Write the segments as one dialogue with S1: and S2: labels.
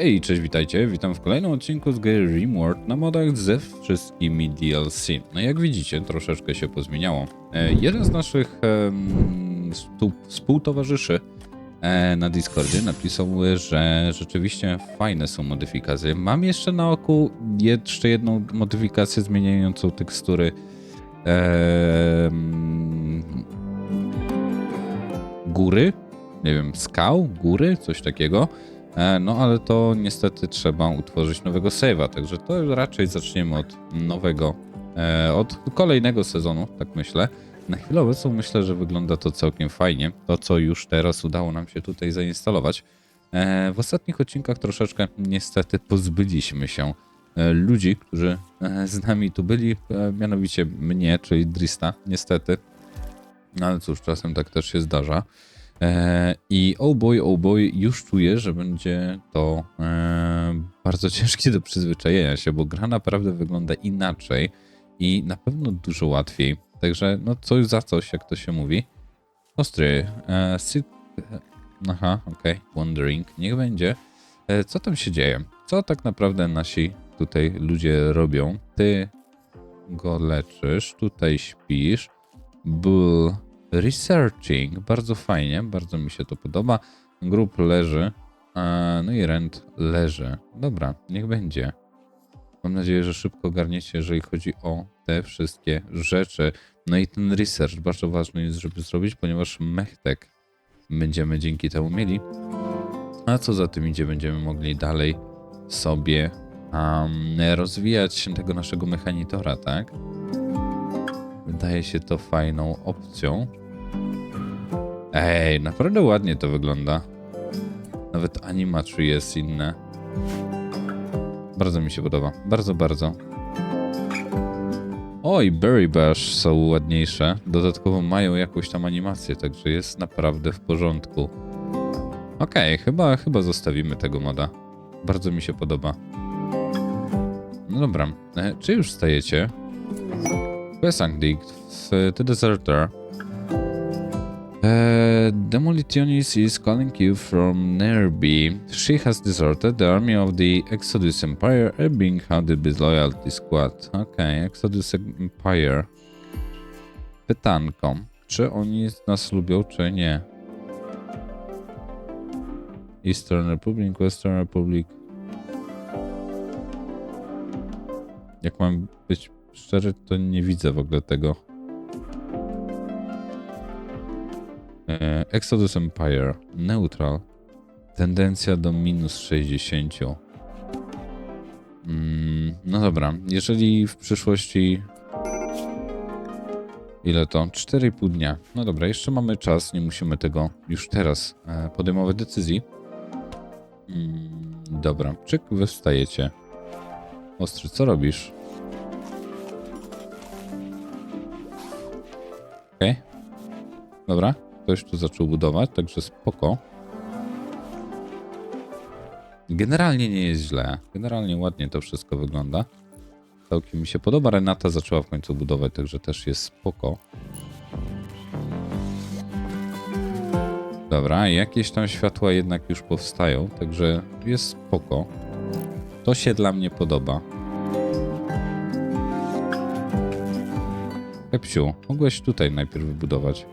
S1: Hej, cześć, witajcie. Witam w kolejnym odcinku z gry Rimworld na modach ze wszystkimi DLC. No jak widzicie, troszeczkę się pozmieniało. E, jeden z naszych em, stu- współtowarzyszy e, na Discordzie napisał, że rzeczywiście fajne są modyfikacje. Mam jeszcze na oku jeszcze jedną modyfikację zmieniającą tekstury em, góry, nie wiem, skał, góry, coś takiego. E, No ale to niestety trzeba utworzyć nowego save'a, także to raczej zaczniemy od nowego, e, od kolejnego sezonu, tak myślę. Na chwilę obecną myślę, że wygląda to całkiem fajnie, to co już teraz udało nam się tutaj zainstalować. E, W ostatnich odcinkach troszeczkę niestety pozbyliśmy się ludzi, którzy z nami tu byli, mianowicie mnie, czyli Drista, niestety. No ale cóż, czasem tak też się zdarza. E, I oh boy, oh boy, już czuję, że będzie to e, bardzo ciężkie do przyzwyczajenia się, bo gra naprawdę wygląda inaczej i na pewno dużo łatwiej. Także no coś za coś, jak to się mówi. Ostry, e, e, aha, okej, wondering, niech będzie. Co tam się dzieje? Co tak naprawdę nasi tutaj ludzie robią? Ty go leczysz, tutaj śpisz. Bull Researching, bardzo fajnie, bardzo mi się to podoba. Grup leży, a, no i rent leży. Dobra, niech będzie. Mam nadzieję, że szybko ogarniecie, jeżeli chodzi o te wszystkie rzeczy. No i ten research bardzo ważny jest, żeby zrobić, ponieważ mechtek będziemy dzięki temu mieli. A co za tym idzie, będziemy mogli dalej sobie um, rozwijać tego naszego mechanitora, tak? Wydaje się to fajną opcją. Ej, naprawdę ładnie to wygląda. Nawet animatry jest inne. Bardzo mi się podoba. Bardzo, bardzo. Oj, Berry Bash są ładniejsze. Dodatkowo mają jakąś tam animację, także jest naprawdę w porządku. Okej, chyba, chyba zostawimy tego moda. Bardzo mi się podoba. No dobra, e, czy już stajecie? Quesandict, The Deserter. Uh, Demolitionis is calling you from Nerby. She has deserted the army of the Exodus Empire and being hunted by loyalty squad. Okej, Exodus Empire. Pytanko, czy oni nas lubią, czy nie? Eastern Republic, Western Republic. Jak mam być szczery, to nie widzę w ogóle tego. Exodus Empire, neutral. Tendencja do minus 60. Mm, no dobra, jeżeli w przyszłości. Ile to? 4,5 dnia. No dobra, jeszcze mamy czas, nie musimy tego już teraz e, podejmować decyzji. Mm, dobra, czyk, wy wstajecie. Ostry, co robisz? Okej. Dobra, ktoś tu zaczął budować, także spoko. Generalnie nie jest źle. Generalnie ładnie to wszystko wygląda. Całkiem mi się podoba. Renata zaczęła w końcu budować, także też jest spoko. Dobra, jakieś tam światła jednak już powstają, także jest spoko. To się dla mnie podoba. Pepsiu, mogłeś tutaj najpierw wybudować.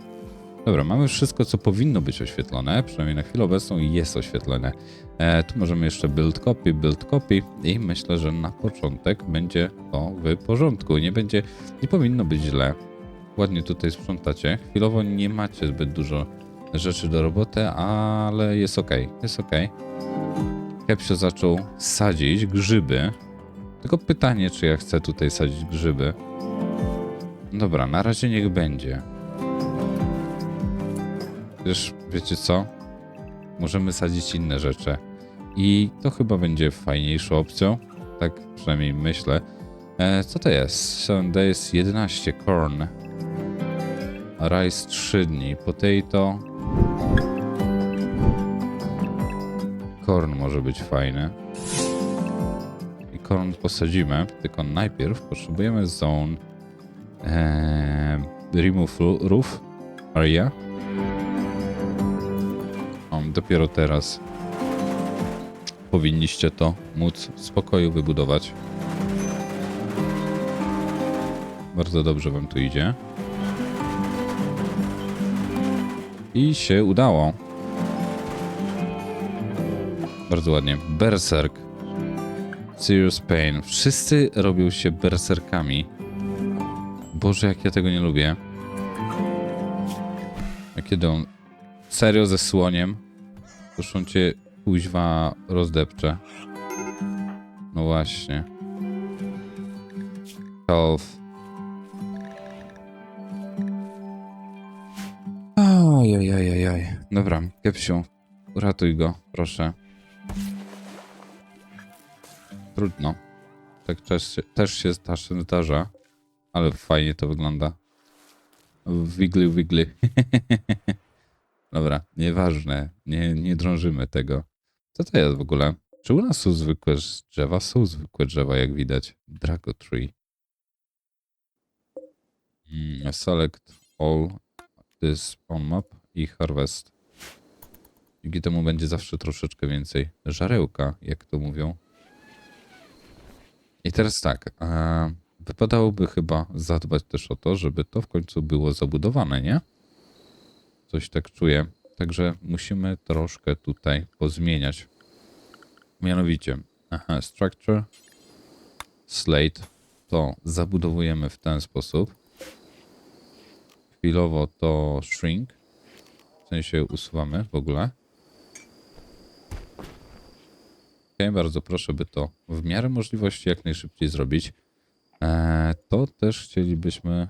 S1: Dobra, mamy wszystko, co powinno być oświetlone, przynajmniej na chwilę obecną jest oświetlone. E, tu możemy jeszcze build copy, build copy i myślę, że na początek będzie to w porządku. Nie będzie, nie powinno być źle. Ładnie tutaj sprzątacie. Chwilowo nie macie zbyt dużo rzeczy do roboty, ale jest ok, jest ok. Kepsio zaczął sadzić grzyby. Tylko pytanie, czy ja chcę tutaj sadzić grzyby. Dobra, na razie niech będzie. Wiesz, wiecie co? Możemy sadzić inne rzeczy. I to chyba będzie fajniejszą opcją. Tak przynajmniej myślę. E, co to jest? 7 days 11 corn. Rice 3 dni. Potato. Corn może być fajny. I corn posadzimy, tylko najpierw potrzebujemy zone Eee, remove roof area. Dopiero teraz powinniście to móc w spokoju wybudować. Bardzo dobrze wam tu idzie. I się udało. Bardzo ładnie. Berserk. Serious Pain. Wszyscy robią się berserkami. Boże, jak ja tego nie lubię. A kiedy on serio ze słoniem, proszę cię kuźwa rozdepcze. No właśnie. Health. Ojojojojoj. Dobra, Kepsiu, uratuj go, proszę. Trudno. Tak też, się- też się zdarza, ale fajnie to wygląda. Wigly, wigly. Dobra, nieważne, nie, nie drążymy tego. Co to jest w ogóle? Czy u nas są zwykłe drzewa? Są zwykłe drzewa, jak widać. Drago Tree. Mm, select all this on map i harvest. Dzięki temu będzie zawsze troszeczkę więcej żarełka, jak to mówią. I teraz tak, wypadałoby chyba zadbać też o to, żeby to w końcu było zabudowane, nie? Coś tak czuję. Także musimy troszkę tutaj pozmieniać. Mianowicie, aha, structure, slate, to zabudowujemy w ten sposób. Chwilowo to shrink, w sensie usuwamy w ogóle. Ok, bardzo proszę, by to w miarę możliwości jak najszybciej zrobić. Eee, to też chcielibyśmy...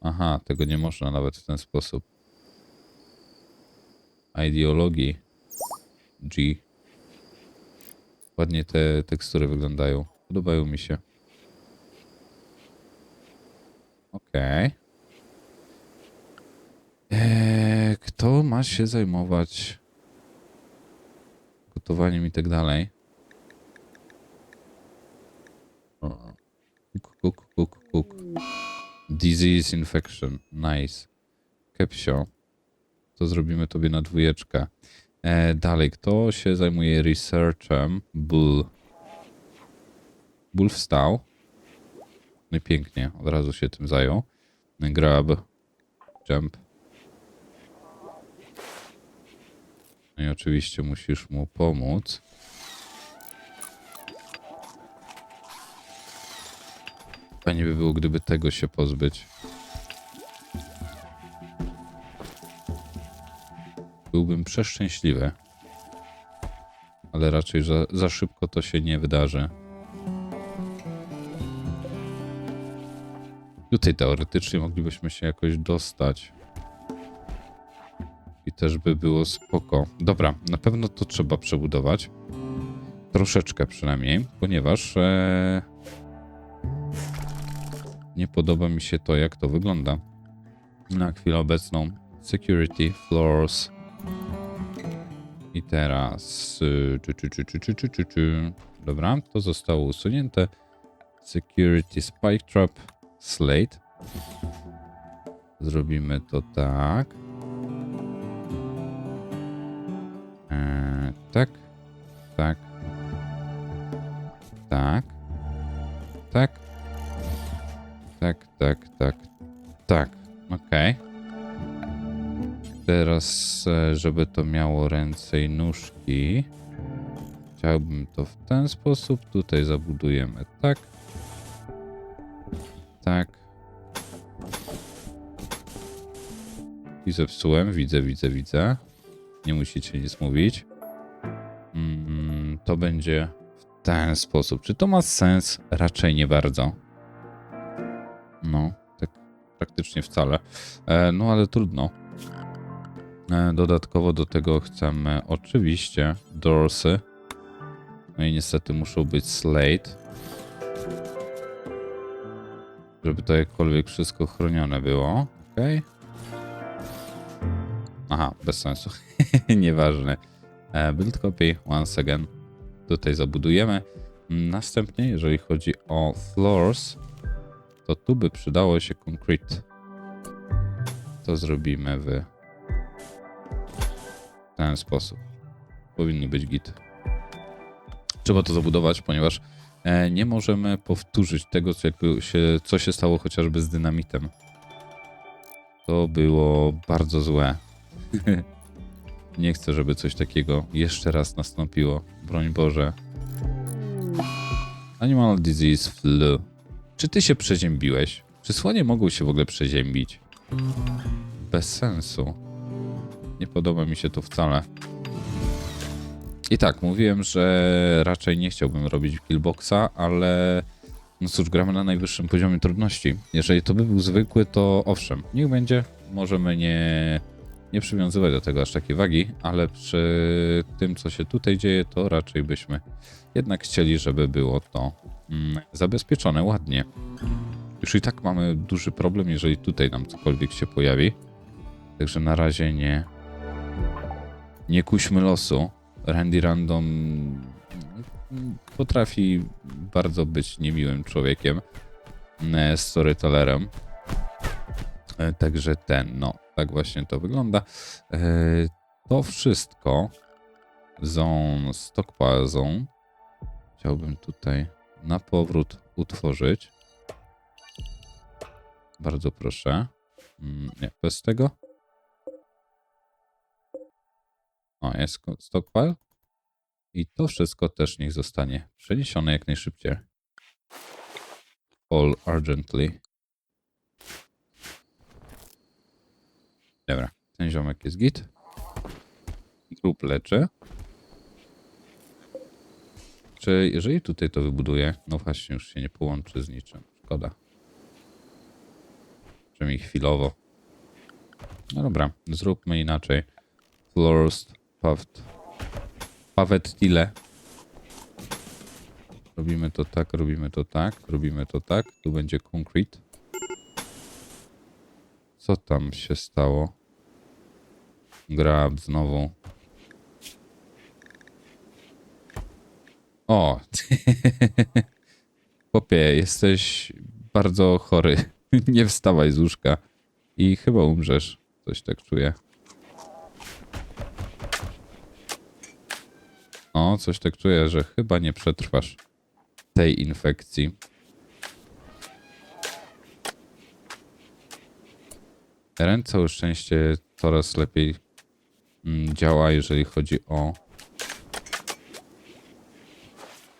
S1: Aha, tego nie można nawet w ten sposób. Ideologii G. Ładnie te tekstury wyglądają. Podobają mi się. Okej. Eee, kto ma się zajmować gotowaniem i tak dalej? Cook, cook, cook, cook. Disease infection. Nice. Kepsio. To zrobimy tobie na dwójeczkę. E, dalej, kto się zajmuje researchem? Bull. Bull wstał. No i pięknie, od razu się tym zajął. Grab. Jump. No i oczywiście musisz mu pomóc. Fajnie by było, gdyby tego się pozbyć. Byłbym przeszczęśliwy. Ale raczej za, za szybko to się nie wydarzy. Tutaj teoretycznie moglibyśmy się jakoś dostać. I też by było spoko. Dobra, na pewno to trzeba przebudować. Troszeczkę przynajmniej, ponieważ e, nie podoba mi się to, jak to wygląda. Na chwilę obecną security floors. I teraz. Czy, czy, czy, czy, czy, czy, czy, czy. Dobra, to zostało usunięte. Security spike trap slate. Zrobimy to tak. Eee, tak. Tak. Tak. Tak. Tak, tak, tak. Tak. Okej. Teraz, e, żeby to miało ręce i nóżki, chciałbym to w ten sposób. Tutaj zabudujemy tak. Tak. I zepsułem. Widzę, widzę, widzę. Nie musicie nic mówić. Mm, to będzie w ten sposób. Czy to ma sens? Raczej nie bardzo. No, tak praktycznie wcale. E, no ale trudno. E, Dodatkowo do tego chcemy oczywiście doorsy. No i niestety muszą być slate. Żeby to jakkolwiek wszystko chronione było. Ok. Aha, bez sensu. Nieważne. E, Build copy once again. Tutaj zabudujemy. Następnie, jeżeli chodzi o floors, to tu by przydało się concrete. To zrobimy w ten sposób. Powinny być git. Trzeba to zabudować, ponieważ e, nie możemy powtórzyć tego, co, się, co się stało chociażby z dynamitem. To było bardzo złe. nie chcę, żeby coś takiego jeszcze raz nastąpiło. Broń Boże. Animal Disease Flu. Czy ty się przeziębiłeś? Czy słonie mogą się w ogóle przeziębić? Bez sensu. Nie podoba mi się to wcale. I tak, mówiłem, że raczej nie chciałbym robić killboxa, ale no cóż, gramy na najwyższym poziomie trudności. Jeżeli to by był zwykły, to owszem, niech będzie. Możemy nie, nie przywiązywać do tego aż takiej wagi, ale przy tym, co się tutaj dzieje, to raczej byśmy jednak chcieli, żeby było to mm, zabezpieczone ładnie. Już i tak mamy duży problem, jeżeli tutaj nam cokolwiek się pojawi. Także na razie nie. Nie kuśmy losu. Randy Random potrafi bardzo być niemiłym człowiekiem, e, storytellerem. E, Także ten, no, tak właśnie to wygląda. E, To wszystko zone, stockpile. Chciałbym tutaj na powrót utworzyć. Bardzo proszę. Mm, Nie, bez tego. O, jest stockpile. I to wszystko też niech zostanie przeniesione jak najszybciej. All urgently. Dobra, ten ziomek jest git. Grób leczy. Czy jeżeli tutaj to wybuduję, no właśnie już się nie połączy z niczym. Szkoda. Przynajmniej chwilowo. No dobra, zróbmy inaczej. Floors, puffed. Pawet tile. Robimy to tak, robimy to tak, robimy to tak. Tu będzie concrete. Co tam się stało? Grab znowu. O! Chłopie, jesteś bardzo chory. Nie wstawaj z łóżka. I chyba umrzesz. Coś tak czuję. O, coś tak czuję, że chyba nie przetrwasz tej infekcji. Ren całe szczęście coraz lepiej mm, działa, jeżeli chodzi o.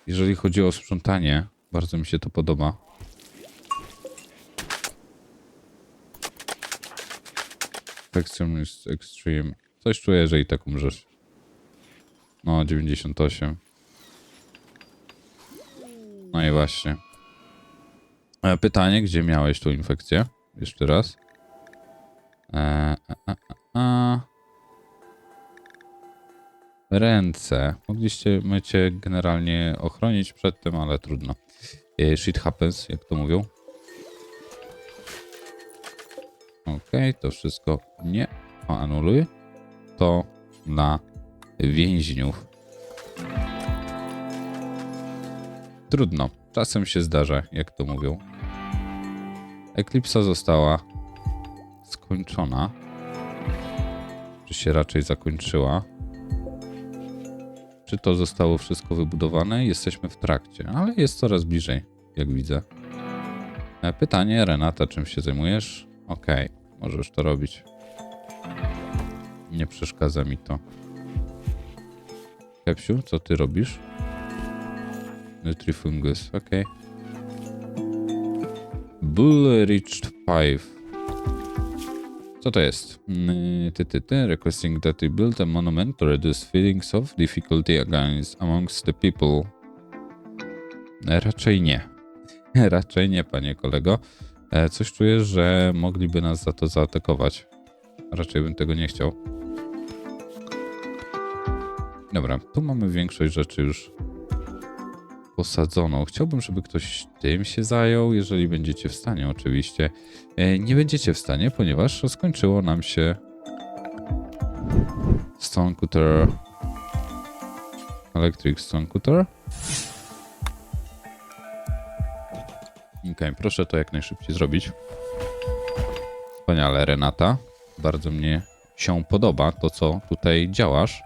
S1: Jeżeli chodzi o sprzątanie, bardzo mi się to podoba. Is extreme. Coś czuję, że i tak umrzesz. No, 98. No i właśnie. E, Pytanie, gdzie miałeś tą infekcję? Jeszcze raz. A, a, a. Ręce. Mogliście my cię generalnie ochronić przed tym, ale trudno. E, Shit happens, jak to mówią. Okej, to wszystko nie anuluj. To na więźniów. Trudno. Czasem się zdarza, jak to mówią. Eklipsa została skończona. Czy się raczej zakończyła? Czy to zostało wszystko wybudowane? Jesteśmy w trakcie, ale jest coraz bliżej, jak widzę. E, Pytanie, Renata, czym się zajmujesz? Okej, możesz to robić. Nie przeszkadza mi to. Kepsiu, co ty robisz? Nutrifungus, okej. Bull reached 5. Co to jest? Ty. Requesting that they build a monument to reduce feelings of difficulty against amongst the people. Raczej nie. Raczej nie, panie kolego. E, Coś czuję, że mogliby nas za to zaatakować. Raczej bym tego nie chciał. Dobra, tu mamy większość rzeczy już posadzoną. Chciałbym, żeby ktoś tym się zajął, jeżeli będziecie w stanie, oczywiście. E, Nie będziecie w stanie, ponieważ skończyło nam się Stone Cutter Electric Stone Cutter. Okej, proszę to jak najszybciej zrobić. Wspaniale, Renata. Bardzo mnie się podoba to, co tutaj działasz.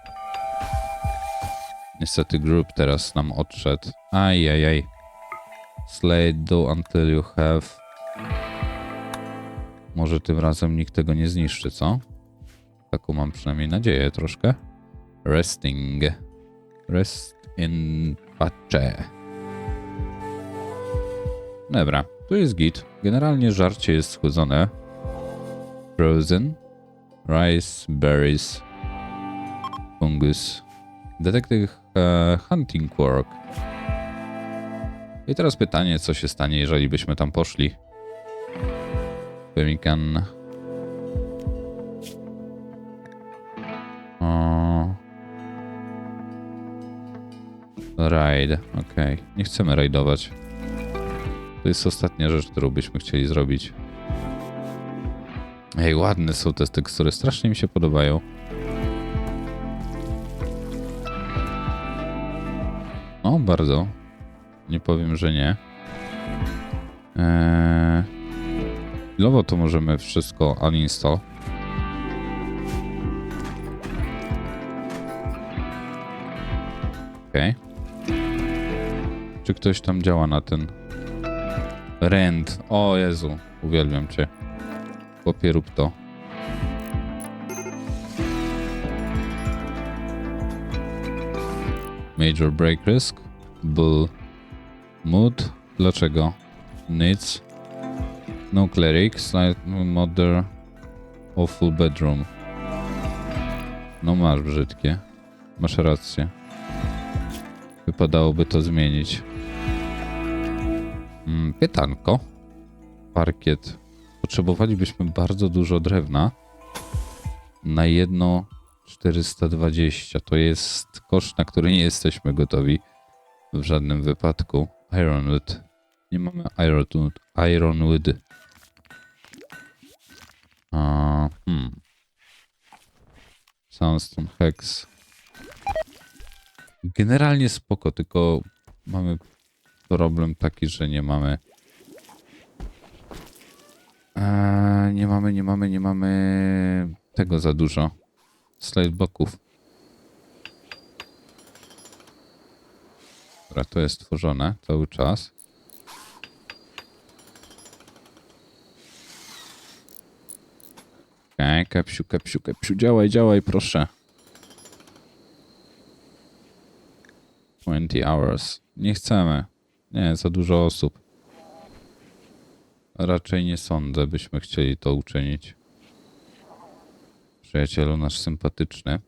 S1: Niestety group teraz nam odszedł. Ajajaj. Slay do until you have... Może tym razem nikt tego nie zniszczy, co? Taką mam przynajmniej nadzieję troszkę. Resting. Rest in pace. Dobra, tu jest git. Generalnie żarcie jest schłodzone. Frozen. Rice, berries. Fungus. Detective e, Hunting Work. I teraz pytanie, co się stanie, jeżeli byśmy tam poszli. Pemmican. O. Raid, okej. Nie chcemy rajdować. To jest ostatnia rzecz, którą byśmy chcieli zrobić. Ej, ładne są te tekstury, strasznie mi się podobają. Bardzo. Nie powiem, że nie. Eee... To możemy wszystko uninstall. Okej. Czy ktoś tam działa na ten rent? O Jezu, uwielbiam cię. Chłopie, rób to. Major break risk. Bull. Mood. Dlaczego? Needs. No cleric. Slight mother. Awful bedroom. No masz brzydkie. Masz rację. Wypadałoby to zmienić. Mm, pytanko. Parkiet. Potrzebowalibyśmy bardzo dużo drewna. Na jedno 420. To jest koszt, na który nie jesteśmy gotowi w żadnym wypadku. Ironwood. Nie mamy Ironwood. Ironwood. A, hmm. Soundstone Hex. Generalnie spoko, tylko mamy problem taki, że nie mamy. Eee, nie mamy, nie mamy, nie mamy tego za dużo. Slide bloków. Dobra, to jest tworzone cały czas. Okej, okay, kepsiu, kepsiu, kepsiu, działaj, działaj, proszę. 20 hours. Nie chcemy. Nie, za dużo osób. Raczej nie sądzę, byśmy chcieli to uczynić. Przyjacielu nasz sympatyczny.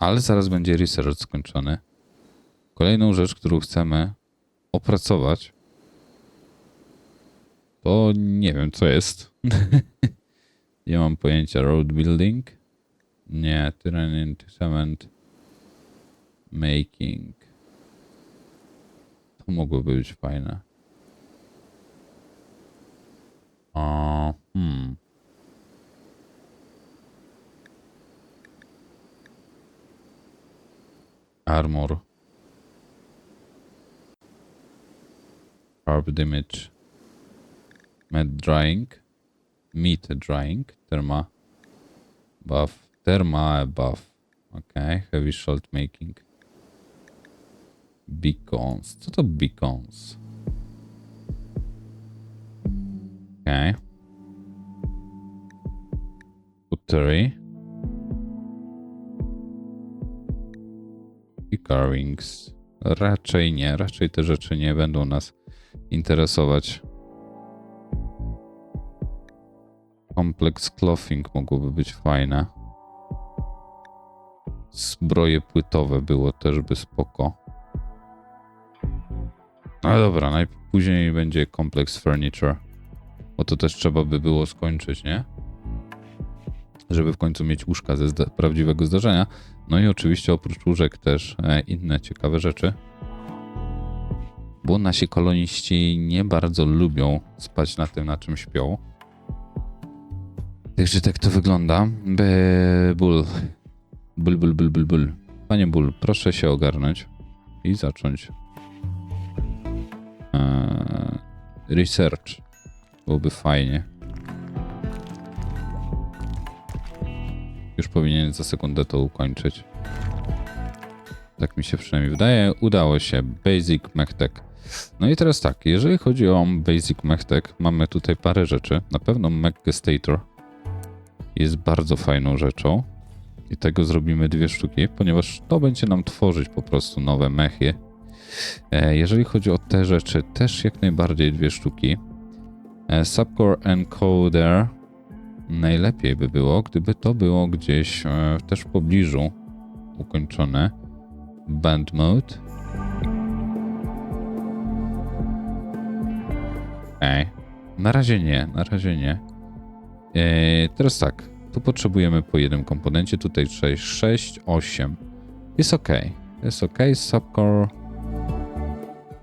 S1: Ale zaraz będzie research skończony. Kolejną rzecz, którą chcemy opracować, to nie wiem, co jest. nie mam pojęcia. Road building? Nie. Terrain cement making. To mogłoby być fajne. O, hmm. Armor. Carved image. Med drying. Meat drying. Therma. Buff. Therma buff. Okay. Heavy salt making. Beacons. Co to beacons? Okay. Pottery. I carvings. Raczej nie. Raczej te rzeczy nie będą nas interesować. Complex clothing mogłoby być fajne. Zbroje płytowe było też by spoko. No dobra, najpóźniej będzie Complex Furniture. Bo to też trzeba by było skończyć, nie? Żeby w końcu mieć łóżka ze zda prawdziwego zdarzenia. No i oczywiście oprócz łóżek też e, inne ciekawe rzeczy. Bo nasi koloniści nie bardzo lubią spać na tym, na czym śpią. Także tak to wygląda. Be ból. Ból, ból, ból, ból, ból. Panie ból, proszę się ogarnąć i zacząć. Eee, research. Byłoby fajnie. Już powinien za sekundę to ukończyć. Tak mi się przynajmniej wydaje. Udało się. Basic Mechtech. No i teraz tak, jeżeli chodzi o Basic Mechtech, mamy tutaj parę rzeczy. Na pewno Mechgestator jest bardzo fajną rzeczą. I tego zrobimy dwie sztuki, ponieważ to będzie nam tworzyć po prostu nowe mechy. E, Jeżeli chodzi o te rzeczy, też jak najbardziej dwie sztuki. E, Subcore Encoder najlepiej by było, gdyby to było gdzieś e, też w pobliżu ukończone. Band Mode. Okej. Na razie nie, na razie nie. E, teraz tak, tu potrzebujemy po jednym komponencie, tutaj 6, 6 8. Jest ok, jest ok, subcore.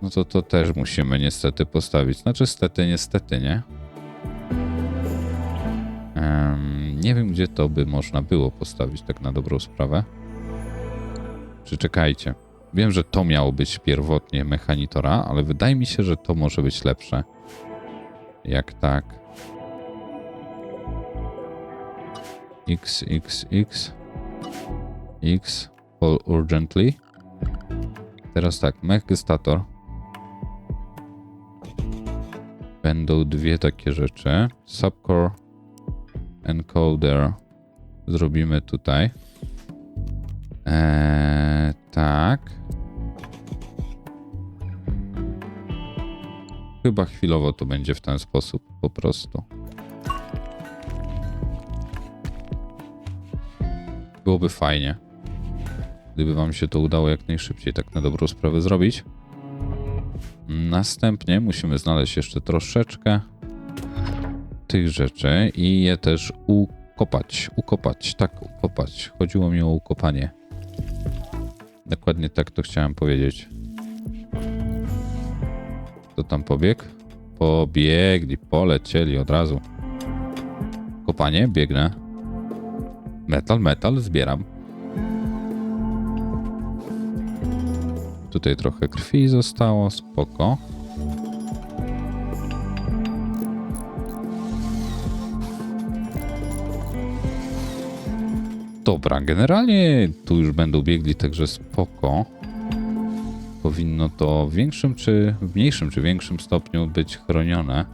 S1: No to to też musimy niestety postawić. Znaczy stety, niestety, nie? Nie wiem, gdzie to by można było postawić, tak na dobrą sprawę. Czy czekajcie. Wiem, że to miało być pierwotnie mechanitora, ale wydaje mi się, że to może być lepsze. Jak tak. X, X, X. X. Call urgently. Teraz tak, mech gestator. Będą dwie takie rzeczy. Subcore encoder zrobimy tutaj. Eee, tak. Chyba chwilowo to będzie w ten sposób po prostu. Byłoby fajnie, gdyby wam się to udało jak najszybciej tak na dobrą sprawę zrobić. Następnie musimy znaleźć jeszcze troszeczkę tych rzeczy i je też ukopać. Ukopać, tak, ukopać. Chodziło mi o ukopanie. Dokładnie tak to chciałem powiedzieć. Kto tam pobiegł? Pobiegli, polecieli od razu. Kopanie, biegnę. Metal, metal, zbieram. Tutaj trochę krwi zostało, spoko. Dobra, generalnie tu już będą biegli, także spoko. Powinno to w większym czy w mniejszym czy większym stopniu być chronione.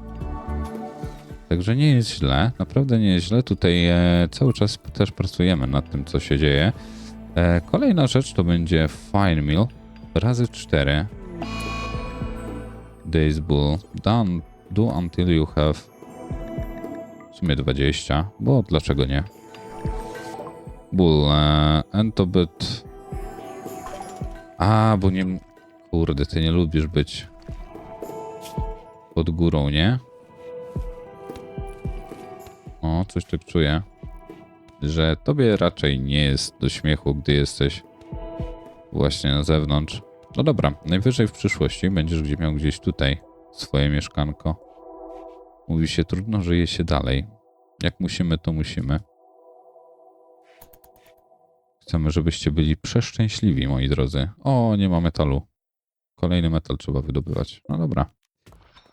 S1: Także nie jest źle, naprawdę nie jest źle. Tutaj e, cały czas też pracujemy nad tym, co się dzieje. E, kolejna rzecz to będzie Fine Mill razy 4. Days Bull. Done, do until you have w sumie 20, bo dlaczego nie? Bull, e, Entobit. A, bo nie... Kurde, ty nie lubisz być pod górą, nie? O, coś tak czuję, że tobie raczej nie jest do śmiechu, gdy jesteś właśnie na zewnątrz. No dobra, najwyżej w przyszłości będziesz gdzie miał gdzieś tutaj swoje mieszkanko. Mówi się, trudno żyje się dalej. Jak musimy, to musimy. Chcemy, żebyście byli przeszczęśliwi, moi drodzy. O, nie ma metalu. Kolejny metal trzeba wydobywać. No dobra.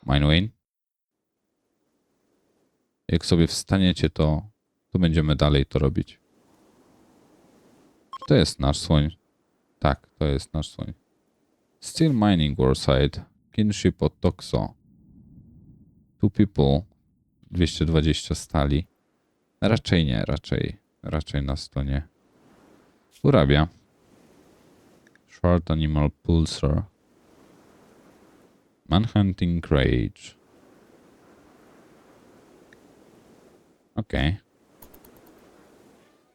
S1: Mine Wayne. Jak sobie wstaniecie, to, to będziemy dalej to robić. To jest nasz słoń? Tak, to jest nasz słoń. Still mining Warside. Kinship od Toxo. Two people. 220 stali. Raczej nie, raczej. Raczej nas to nie urabia. Short Animal Pulsar. Manhunting Rage. Okej.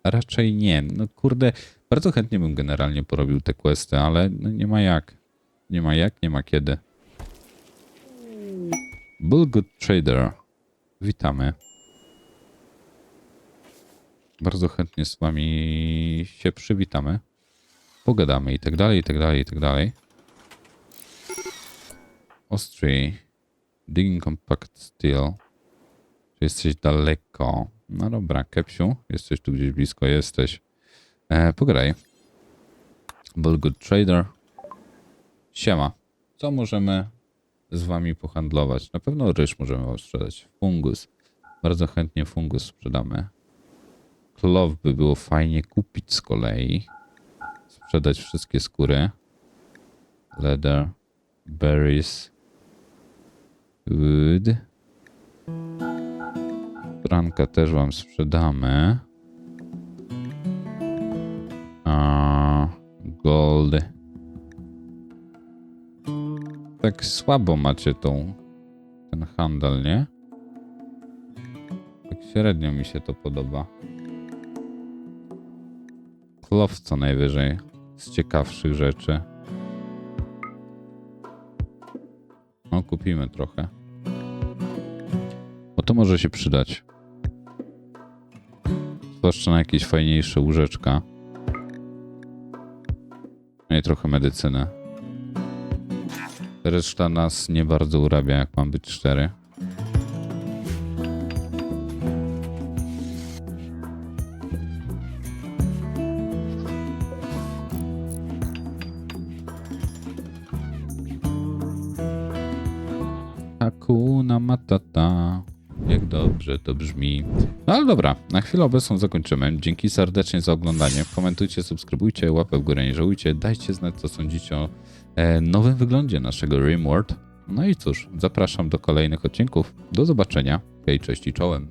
S1: Raczej nie. No kurde, bardzo chętnie bym generalnie porobił te questy, ale no nie ma jak. Nie ma jak, nie ma kiedy. Bullgood Trader. Witamy. Bardzo chętnie z wami się przywitamy. Pogadamy i tak dalej, i tak dalej, i tak dalej. Ostry. Digging Compact Steel. Czy jesteś daleko? No dobra, Kepsiu, jesteś tu gdzieś blisko, jesteś. E, pogadaj. Bullgood Trader. Siema. Co możemy z wami pohandlować? Na pewno ryż możemy wam sprzedać. Fungus. Bardzo chętnie fungus sprzedamy. Clove by było fajnie kupić z kolei. sprzedać wszystkie skóry. Leather, berries, wood. Franka też wam sprzedamy. A, gold. Tak słabo macie tą, ten handel, nie? Tak średnio mi się to podoba. Cloth co najwyżej z ciekawszych rzeczy. Kupimy trochę. Bo to może się przydać. Zwłaszcza na jakieś fajniejsze łóżeczka. No i trochę medycyny. Reszta nas nie bardzo urabia, jak mam być szczery. Dobrze to brzmi. No ale dobra, na chwilę obecną zakończymy. Dzięki serdecznie za oglądanie. Komentujcie, subskrybujcie, łapę w górę nie żałujcie. Dajcie znać, co sądzicie o e, nowym wyglądzie naszego Rimworld. No i cóż, zapraszam do kolejnych odcinków. Do zobaczenia. Hej, cześć i czołem.